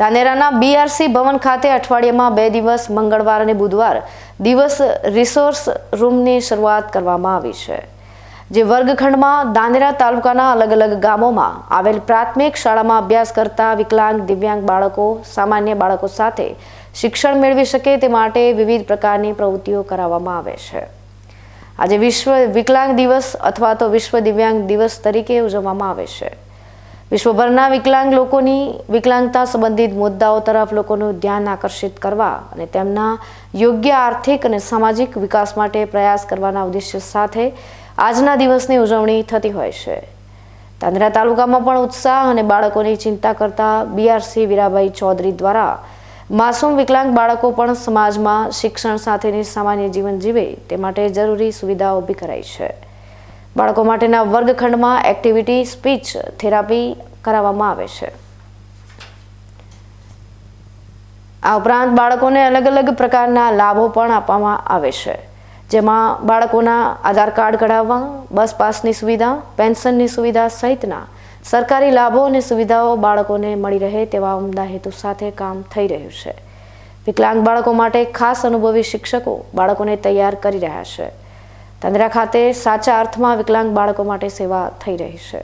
ધાનેરાના BRC ભવન ખાતે અઠવાડિયામાં બે દિવસ, મંગળવાર અને બુધવાર દિવસ રિસોર્સ રૂમની શરૂઆત કરવામાં આવી છે. જે વર્ગખંડમાં ધાનેરા તાલુકાના અલગ અલગ ગામોમાં આવેલ પ્રાથમિક શાળામાં અભ્યાસ કરતા વિકલાંગ, દિવ્યાંગ બાળકો, સામાન્ય બાળકો સાથે શિક્ષણ મેળવી શકે તે માટે વિવિધ પ્રકારની પ્રવૃત્તિઓ કરાવવામાં આવે છે. આજે વિશ્વ વિકલાંગ દિવસ અથવા તો વિશ્વ દિવ્યાંગ દિવસ તરીકે ઉજવવામાં આવે છે. વિશ્વભરના વિકલાંગ લોકોની વિકલાંગતા સંબંધિત મુદ્દાઓ તરફ લોકોનું ધ્યાન આકર્ષિત કરવા અને તેમના યોગ્ય આર્થિક અને સામાજિક વિકાસ માટે પ્રયાસ કરવાના ઉદ્દેશ્ય સાથે આજના દિવસની ઉજવણી થતી હોય છે. તાંદરા તાલુકામાં પણ ઉત્સાહ અને બાળકોની ચિંતા કરતા બીઆરસી વીરાભાઈ ચૌધરી દ્વારા માસૂમ વિકલાંગ બાળકો પણ સમાજમાં શિક્ષણ સાથેની સામાન્ય જીવન જીવે તે માટે જરૂરી સુવિધાઓ ઊભી કરાઈ છે. બાળકો માટેના વર્ગખંડમાં એક્ટિવિટી, સ્પીચ, થેરાપી કરાવવામાં આવે છે. આ ઉપરાંત બાળકોને અલગ અલગ પ્રકારના લાભો પણ આપવામાં આવે છે. જેમાં બાળકોના આધાર કાર્ડ કઢાવવા, બસ પાસની સુવિધા, પેન્શનની સુવિધા સહિતના સરકારી લાભો અને સુવિધાઓ બાળકોને મળી રહે તેવા ઉમદા હેતુ સાથે કામ થઈ રહ્યું છે. વિકલાંગ બાળકો માટે ખાસ અનુભવી શિક્ષકો બાળકોને તૈયાર કરી રહ્યા છે. તંદ્રા ખાતે સાચા અર્થમાં વિકલાંગ બાળકો માટે સેવા થઈ રહી છે.